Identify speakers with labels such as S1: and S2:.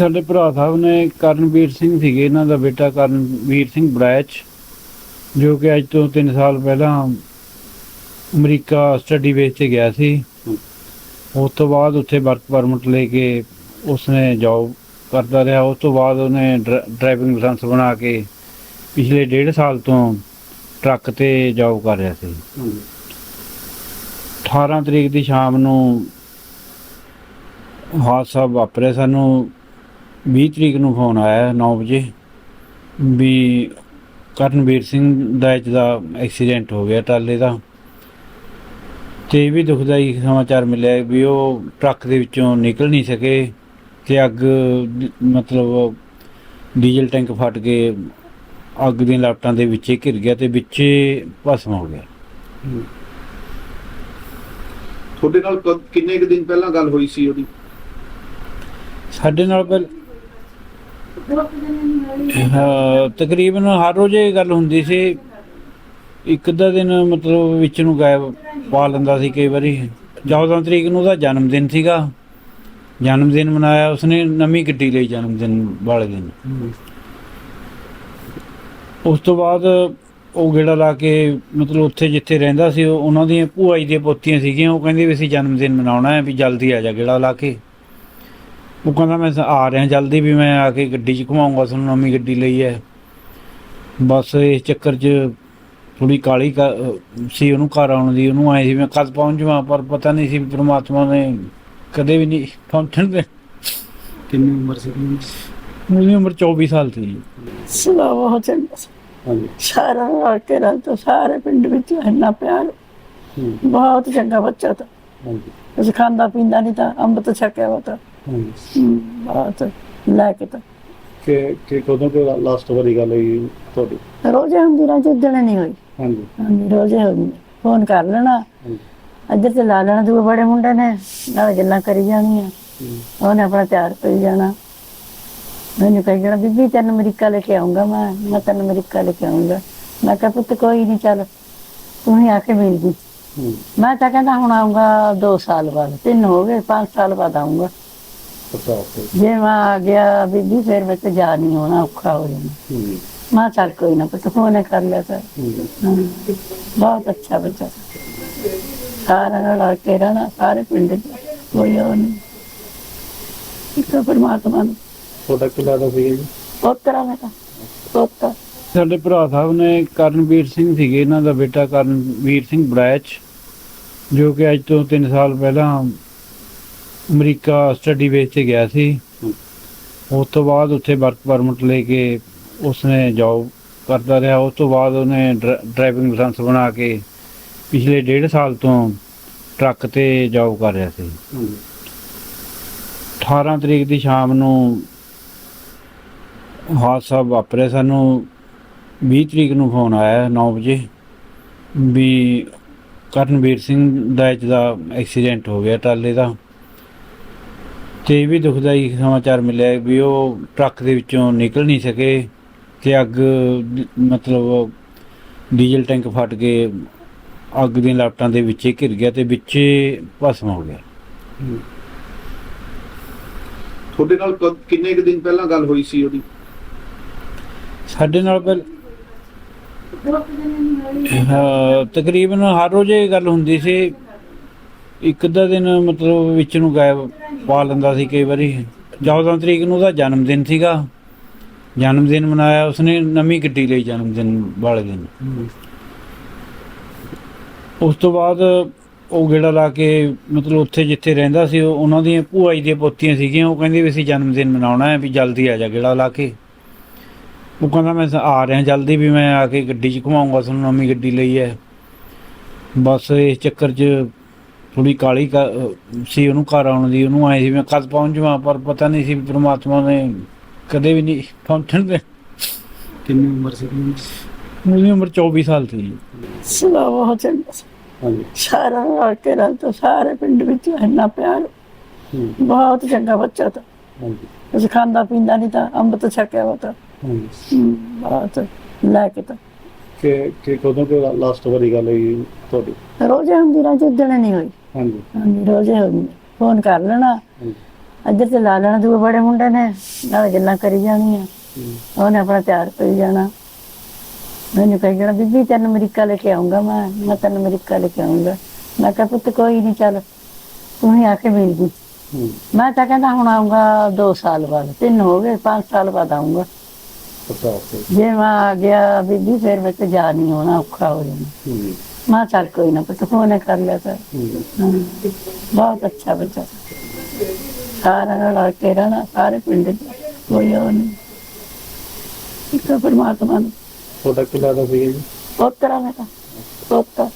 S1: ਸਾਡੇ ਭਰਾ ਸਾਹਿਬ ਨੇ ਕਰਨਵੀਰ ਸਿੰਘ ਸੀਗੇ, ਇਹਨਾਂ ਦਾ ਬੇਟਾ ਕਰਨਵੀਰ ਸਿੰਘ ਬੜੈਚ, ਜੋ ਕਿ ਅੱਜ ਤੋਂ 3 ਸਾਲ ਪਹਿਲਾਂ ਅਮਰੀਕਾ ਸਟੱਡੀ ਬੇਸ ਤੇ ਗਿਆ ਸੀ। ਉਸ ਤੋਂ ਬਾਅਦ ਉੱਥੇ ਵਰਕ ਪਰਮਿਟ ਲੈ ਕੇ ਉਸਨੇ ਜੌਬ ਕਰਦਾ ਰਿਹਾ। ਉਸ ਤੋਂ ਬਾਅਦ ਉਹਨੇ ਡਰਾਈਵਿੰਗ ਲਾਇਸੈਂਸ ਬਣਾ ਕੇ ਪਿਛਲੇ ਡੇਢ ਸਾਲ ਤੋਂ ਟਰੱਕ ਤੇ ਜੌਬ ਕਰ ਰਿਹਾ ਸੀ। 18 ਤਰੀਕ ਦੀ ਸ਼ਾਮ ਨੂੰ ਹਾਦਸਾ ਵਾਪਰਿਆ ਸਾਨੂੰ। 20 ਤਰੀਕ ਨੂੰ ਫੋਨ ਆਇਆ 9 ਵਜੇ ਵੀ ਕਰਨਵੀਰ ਸਿੰਘ ਦਾ ਦਾ ਐਕਸੀਡੈਂਟ ਹੋ ਗਿਆ ਟਰਾਲੇ ਦਾ ਤੇ ਵੀ ਦੁਖਦਾਈ ਸਮਾਚਾਰ ਮਿਲਿਆ ਵੀ ਉਹ ਟਰੱਕ ਦੇ ਵਿੱਚੋਂ ਨਿਕਲ ਨਹੀਂ ਸਕੇ ਤੇ ਅੱਗ ਮਤਲਬ ਡੀਜ਼ਲ ਟੈਂਕ ਫਟ ਕੇ ਅੱਗ ਦੀਆਂ ਲਾਟਾਂ ਦੇ ਵਿੱਚੇ ਘਿਰ ਗਿਆ ਤੇ ਵਿੱਚੇ ਭਸਮ ਹੋ ਗਿਆ।
S2: ਤੁਹਾਡੇ ਨਾਲ ਕਿੰਨੇ ਕੁ ਦਿਨ ਪਹਿਲਾਂ ਗੱਲ ਹੋਈ ਸੀ ਉਹਦੀ?
S1: ਸਾਡੇ ਨਾਲ ਪਹਿਲ ਹਾਂ, ਤਕਰੀਬਨ ਹਰ ਰੋਜ਼ ਇਹ ਗੱਲ ਹੁੰਦੀ ਸੀ ਇੱਕ ਅੱਧਾ ਦਿਨ ਮਤਲਬ ਵਿੱਚ ਨੂੰ ਗਾਇਬ ਪਾ ਲੈਂਦਾ ਸੀ ਕਈ ਵਾਰੀ। 14 ਤਰੀਕ ਨੂੰ ਉਹਦਾ ਜਨਮ ਦਿਨ ਸੀਗਾ। ਜਨਮ ਦਿਨ ਮਨਾਇਆ ਉਸਨੇ ਨਵੀਂ ਗੱਡੀ ਲਈ ਜਨਮ ਦਿਨ ਵਾਲੇ ਦਿਨ। ਉਸ ਤੋਂ ਬਾਅਦ ਉਹ ਗੇੜਾ ਲਾ ਕੇ ਮਤਲਬ ਉੱਥੇ ਜਿੱਥੇ ਰਹਿੰਦਾ ਸੀ ਉਹਨਾਂ ਦੀਆਂ ਭੂਆ ਜੀ ਦੀਆਂ ਪੋਤੀਆਂ ਸੀਗੀਆਂ ਉਹ ਕਹਿੰਦੇ ਵੀ ਅਸੀਂ ਜਨਮ ਦਿਨ ਮਨਾਉਣਾ ਹੈ ਵੀ ਜਲਦੀ ਆ ਜਾ ਗੇੜਾ ਲਾ ਕੇ। ਉਹ ਕਹਿੰਦਾ ਮੈਂ ਆ ਰਿਹਾ ਜਲਦੀ ਵੀ ਮੈਂ ਆ ਕੇ ਗੱਡੀ 'ਚ ਘੁਮਾਉਂਗਾ ਤੁਹਾਨੂੰ ਨਵੀਂ ਗੱਡੀ ਲਈ ਹੈ। ਬਸ ਇਸ ਚੱਕਰ 'ਚ ਥੋੜੀ ਕਾਲੀ ਸੀ ਉਹਨੂੰ ਘਰ ਆਉਣ ਦੀ ਉਹਨੂੰ ਆਏ ਸੀ ਮੈਂ ਕਦ ਪਹੁੰਚ ਜਾਵਾਂ ਪਰ ਪਤਾ ਨਹੀਂ ਸੀ ਪ੍ਰਮਾਤਮਾ ਨੇ ਕਦੇ ਵੀ ਨਹੀਂ ਪਹੁੰਚਣ ਦੇ
S2: ਕਿੰਨੀ ਉਮਰ ਸੀ
S1: ਮੇਰੀ ਉਮਰ 24 ਸਾਲ ਸੀ
S3: ਬਹੁਤ ਚੰਗਾ ਸੀ।
S2: ਹਾਂਜੀ।
S3: ਸਾਰਾ ਕੇ ਰਲ ਤੋਂ ਸਾਰੇ ਪਿੰਡ ਵਿੱਚ ਇੰਨਾ ਪਿਆਰ। ਬਹੁਤ ਚੰਗਾ ਬੱਚਾ ਤਾਂ।
S2: ਹਾਂਜੀ।
S3: ਕੁਝ ਖਾਂਦਾ ਪੀਂਦਾ ਨਹੀਂ ਤਾਂ ਅੰਮ੍ਰਿਤ ਛਕਿਆ ਵਾ ਤਾਂ।
S2: ਹਾਂਜੀ
S3: ਹਮ, ਬਹੁਤ ਲੈ ਕੇ ਤਾਂ।
S2: ਕਿ ਕਿ ਕਦੋਂ ਤੋਂ ਲਾਸਟ ਵਾਰੀ ਗੱਲ ਹੋਈ ਤੁਹਾਡੀ?
S3: ਰੋਜ਼ੇ ਹੁੰਦੀ ਰਾਜ ਉਦਣ ਨਹੀਂ ਹੋਈ।
S2: ਹਾਂਜੀ।
S3: ਹਾਂਜੀ ਰੋਜ਼ੇ ਹੁੰਦੀ ਫੋਨ ਕਰ ਲੈਣਾ।
S2: ਹਾਂਜੀ।
S3: ਇੱਧਰ ਤੇ ਲਾ ਲੈਣਾ ਦੂਏ ਬੜੇ ਮੁੰਡੇ ਨੇ। ਨਾਲ ਗੱਲਾਂ ਕਰੀ ਜਾਣੀਆਂ। ਉਹਨੇ ਆਪਣਾ ਤਿਆਰ ਕਰੀ ਜਾਣਾ। ਮੈਨੂੰ ਕਹੀ ਜਾਣਾ ਬੀਬੀ ਤੈਨੂੰ ਅਮਰੀਕਾ ਲੈ ਕੇ ਆਉਂਗਾ ਮੈਂ। ਮੈਂ ਤੈਨੂੰ ਅਮਰੀਕਾ ਲੈ ਕੇ ਆਉਂਗਾ ਮੈਂ ਕਿਹਾ ਪੁੱਤ ਕੋਈ ਨਹੀਂ ਚੱਲ। ਤੂੰ ਹੀ ਆ ਕੇ ਮਿਲ ਜੀ। ਮੈਂ ਤਾਂ ਕਹਿੰਦਾ ਹੁਣ ਆਉਂਗਾ 2 ਸਾਲ ਬਾਅਦ। ਤਿੰਨ ਹੋ ਗਏ 5 ਸਾਲ ਬਾਅਦ ਆਉਂਗਾ ਜੇ ਮੈਂ ਆ ਗਿਆ ਬੀਬੀ ਫਿਰ ਮੈਂ ਤੇ ਜਾ ਨਹੀਂ ਹੋਣਾ ਔਖਾ ਹੋ ਜਾਣਾ
S2: ਹੂੰ।
S3: ਮੈਂ ਚੱਲ ਕੋਈ ਨਾ ਪੁੱਤ ਫੋਨ ਕਰ ਲਿਆ ਤਾਂ
S2: ਹੂੰ।
S3: ਹਾਂ, ਬਹੁਤ ਅੱਛਾ ਬੱਚਾ। ਸੀ। ਸਾਰਿਆਂ ਨਾਲ ਰਲ ਕੇ ਰਹਿਣਾ ਸਾਰੇ ਪਿੰਡ ਚ ਕੋਈ ਉਹ ਨਹੀਂ। ਇੱਕ ਪਰਮਾਤਮਾ ਨੂੰ।
S2: ਤੁਹਾਡਾ ਕੀ ਲੱਗਦਾ ਸੀ ਜੀ?
S3: ਪੋਤਰਾ ਮੇਰਾ ਪੋਤਾ
S1: ਸਾਡੇ ਭਰਾ ਸਾਹਿਬ ਨੇ ਕਰਨਵੀਰ ਸਿੰਘ ਸੀਗੇ ਇਹਨਾਂ ਦਾ ਬੇਟਾ ਕਰਨਵੀਰ ਸਿੰਘ ਬੜੈਚ ਜੋ ਕਿ ਅੱਜ ਤੋਂ 3 ਸਾਲ ਪਹਿਲਾਂ ਅਮਰੀਕਾ ਸਟੱਡੀ ਬੇਸ ਤੇ ਗਿਆ ਸੀ। ਉਸ ਤੋਂ ਬਾਅਦ ਉੱਥੇ ਵਰਕ ਪਰਮਿਟ ਲੈ ਕੇ ਉਸਨੇ ਜੌਬ ਕਰਦਾ ਰਿਹਾ। ਉਸ ਤੋਂ ਬਾਅਦ ਉਹਨੇ ਡਰਾਈਵਿੰਗ ਲਾਇਸੈਂਸ ਬਣਾ ਕੇ ਪਿਛਲੇ ਡੇਢ ਸਾਲ ਤੋਂ ਟਰੱਕ ਤੇ ਜੌਬ ਕਰ ਰਿਹਾ ਸੀ।
S2: ਹਾਂਜੀ
S1: 18 ਤਰੀਕ ਦੀ ਸ਼ਾਮ ਨੂੰ ਹਾਦਸਾ ਵਾਪਰਿਆ। ਸਾਨੂੰ 20 ਤਰੀਕ ਨੂੰ ਫੋਨ ਆਇਆ 9 ਵਜੇ ਵੀ ਕਰਨਵੀਰ ਸਿੰਘ ਦਾ ਐਕਸੀਡੈਂਟ ਹੋ ਗਿਆ ਟਰਾਲੇ ਦਾ। ਤੇ ਇਹ ਵੀ ਦੁਖਦਾਈ ਸਮਾਚਾਰ ਮਿਲਿਆ ਵੀ ਉਹ ਟਰੱਕ ਦੇ ਵਿੱਚੋਂ ਨਿਕਲ ਨਹੀਂ ਸਕੇ ਤੇ ਅੱਗ ਮਤਲਬ ਡੀਜ਼ਲ ਟੈਂਕ ਫਟ ਕੇ ਅੱਗ ਦੀਆਂ ਲਾਟਾਂ ਦੇ ਵਿੱਚੇ ਘਿਰ ਗਿਆ ਤੇ ਵਿੱਚੇ ਭਸਮ ਹੋ ਗਿਆ।
S2: ਤੁਹਾਡੇ ਨਾਲ ਕਦ- ਕਿੰਨੇ ਕੁ ਦਿਨ ਪਹਿਲਾਂ ਗੱਲ ਹੋਈ ਸੀ ਉਹਦੀ?
S1: ਸਾਡੇ ਨਾਲ ਪਹਿਲ ਤਕਰੀਬਨ ਹਰ ਰੋਜ਼ ਇਹ ਗੱਲ ਹੁੰਦੀ ਸੀ ਇੱਕ ਅੱਧਾ ਦਿਨ ਮਤਲਬ ਵਿੱਚ ਨੂੰ ਗਾਇਬ ਪਾ ਲੈਂਦਾ ਸੀ ਕਈ ਵਾਰੀ। 14 ਤਰੀਕ ਨੂੰ ਉਹਦਾ ਜਨਮ ਦਿਨ ਸੀਗਾ। ਜਨਮ ਦਿਨ ਮਨਾਇਆ ਉਸਨੇ, ਨਵੀਂ ਗੱਡੀ ਲਈ ਜਨਮ ਦਿਨ ਵਾਲੇ ਦਿਨ। ਉਸ ਤੋਂ ਬਾਅਦ ਉਹ ਗੇੜਾ ਲਾ ਕੇ ਮਤਲਬ ਉੱਥੇ ਜਿੱਥੇ ਰਹਿੰਦਾ ਸੀ ਉਹਨਾਂ ਦੀਆਂ ਭੂਆ ਜੀ ਦੀਆਂ ਪੋਤੀਆਂ ਸੀਗੀਆਂ। ਉਹ ਕਹਿੰਦੀ ਵੀ ਅਸੀਂ ਜਨਮ ਦਿਨ ਮਨਾਉਣਾ ਹੈ ਵੀ ਜਲਦੀ ਆ ਜਾ ਗੇੜਾ ਲਾ ਕੇ। ਉਹ ਕਹਿੰਦਾ ਮੈਂ ਆ ਰਿਹਾ ਜਲਦੀ ਵੀ ਮੈਂ ਆ ਕੇ ਗੱਡੀ 'ਚ ਘੁਮਾਉਂਗਾ, ਤੁਹਾਨੂੰ ਨਵੀਂ ਗੱਡੀ ਲਈ ਹੈ। ਬਸ ਇਸ ਚੱਕਰ 'ਚ ਥੋੜੀ ਕਾਲੀ ਕ- ਸੀ ਉਹਨੂੰ ਘਰ ਆਉਣ ਦੀ ਉਹਨੂੰ ਆਏ ਸੀ ਮੈਂ ਕਦ ਪਹੁੰਚ ਜਾਵਾਂ ਪਰ ਪਤਾ ਨਹੀਂ ਸੀ ਪ੍ਰਮਾਤਮਾ ਨੇ ਕਦੇ ਵੀ ਨਹੀਂ ਪਹੁੰਚਣ ਦੇ।
S2: ਕਿੰਨੀ ਉਮਰ ਸੀ
S1: ਮੇਰੀ ਉਮਰ 24 ਸਾਲ ਸੀ।
S3: ਸੁਭਾਅ ਬਹੁਤ ਚੰਗਾ। ਸੀ।
S2: ਹਾਂਜੀ।
S3: ਸਾਰਾ ਰਲ ਕੇ ਰਲ ਤੋਂ ਸਾਰੇ ਪਿੰਡ ਵਿੱਚ ਇੰਨਾ ਪਿਆਰ। ਬਹੁਤ ਚੰਗਾ ਬੱਚਾ ਤਾਂ।
S2: ਹਾਂਜੀ।
S3: ਖਾਂਦਾ ਪੀਂਦਾ ਨਹੀਂ ਤਾਂ ਅੰਮ੍ਰਿਤ ਛਕਿਆ ਵਾ ਤਾਂ।
S2: ਹਾਂਜੀ।
S3: ਬਹੁਤ ਲੈ ਕੇ ਤਾਂ।
S2: ਕਿ ਕਿ ਕਦੋਂ ਤੋਂ ਲਾਸਟ ਵਾਰੀ ਗੱਲ ਹੋਈ ਤੁਹਾਡੀ?
S3: ਰੋਜ਼ੇ ਹੁੰਦੀ ਰਾਜ ਉਦਣ ਨਹੀਂ ਹੋਈ।
S2: ਹਾਂਜੀ।
S3: ਹਾਂਜੀ ਰੋਜ਼ੇ ਫੋਨ ਕਰ ਲੈਣਾ। ਇੱਧਰ ਤੇ ਲਾ ਲੈਣਾ ਦੂਏ ਬੜੇ ਮੁੰਡੇ ਨੇ ਨਾਲ ਗੱਲਾਂ ਕਰੀ ਜਾਣੀਆਂ। ਉਹਨੇ ਆਪਣਾ ਤਿਆਰ ਪਈ ਜਾਣਾ। ਮੈਨੂੰ ਕਹੀ ਜਾਣਾ ਬੀਬੀ ਤੈਨੂੰ ਅਮਰੀਕਾ ਲੈ ਕੇ ਆਉਂਗਾ ਮੈਂ। ਮੈਂ ਤੈਨੂੰ ਅਮਰੀਕਾ ਲੈ ਕੇ ਆਉਂਗਾ। ਮੈਂ ਕਿਹਾ ਪੁੱਤ ਕੋਈ ਨਹੀਂ ਚੱਲ। ਤੂੰ ਹੀ ਆ ਕੇ ਮਿਲ ਜੀ ਮੈਂ ਤਾਂ ਕਹਿੰਦਾ ਹੁਣ ਆਉਂਗਾ 2 ਸਾਲ ਬਾਅਦ ਤਿੰਨ ਹੋ ਗਏ 5 ਸਾਲ ਬਾਅਦ ਆਉਂਗਾ ਜੇ ਮੈਂ ਆ ਗਿਆ ਬੀਬੀ ਫਿਰ ਮੈਂ ਤੇ ਜਾ ਨਹੀਂ ਹੋਣਾ ਔਖਾ ਹੋ ਜਾਣਾ। ਮੈਂ ਚੱਲ ਕੋਈ ਨਾ ਪੁੱਤ ਫੋਨ ਕਰ ਲਿਆ ਕਰ। ਹਾਂ, ਬਹੁਤ ਅੱਛਾ ਬੱਚਾ। ਸਾਰਾ ਨਾਲ ਰਲ ਕੇ ਰਹਿਣਾ ਸਾਰੇ ਪਿੰਡ ਚ ਕੋਈ ਉਹ ਨਹੀਂ। ਇੱਕ ਪਰਮਾਤਮਾ ਨੂੰ।
S2: ਤੁਹਾਡਾ ਕੀ ਲੱਗਦਾ ਸੀ ਜੀ?
S3: ਪੋਤਰਾ ਮੇਰਾ। ਪੋਤਾ